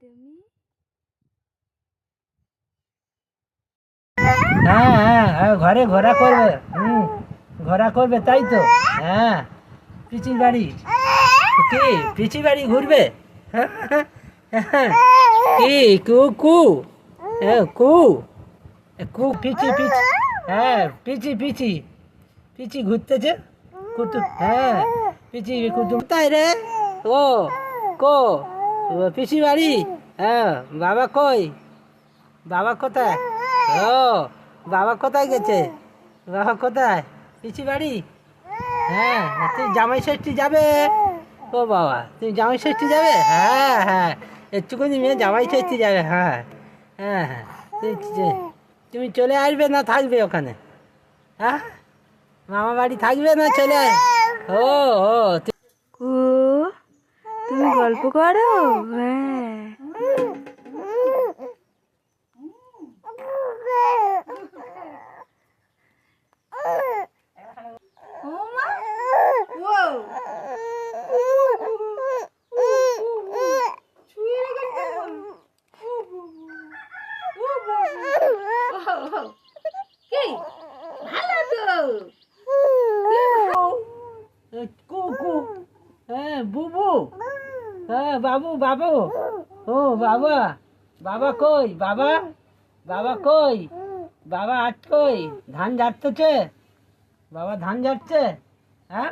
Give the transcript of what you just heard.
তুমি? হ্যাঁ হ্যাঁ হ্যাঁ ঘরে ঘোরা করবে। হুম, ঘোরা করবে, তাই তো। হ্যাঁ পিচির বাড়ি। কি, পিচির বাড়ি ঘুরবে। কি কু কু? কু কু, পিচি পিচি। হ্যাঁ পিচি পিচি। পিচি ঘুরতেছে। কুতু হ্যাঁ পিচি কুতু কোথায় রে? ও, কো? পিসি বাড়ি হ্যাঁ বাবা কই? বাবা কোথায়? ও, বাবা কোথায় গেছে? বাবা কোথায়? পিসি বাড়ি হ্যাঁ তুই জামাই ষষ্ঠী যাবে? ও বাবা তুমি জামাই ষষ্ঠী যাবে? হ্যাঁ হ্যাঁ একটুখানি মেয়ে জামাই ষষ্ঠী যাবে হ্যাঁ হ্যাঁ হ্যাঁ তুমি চলে আসবে না থাকবে ওখানে? হ্যাঁ? মামা বাড়ি থাকবে না চলে? ও ও গল্প করো হ্যাঁ হ্যাঁ বাবু বাবু। ও, বাবা। বাবা কই? বাবা? বাবা কই? বাবা আট কই? ধান ঝাড়তেছে? বাবা ধান ঝাড়ছে? হ্যাঁ?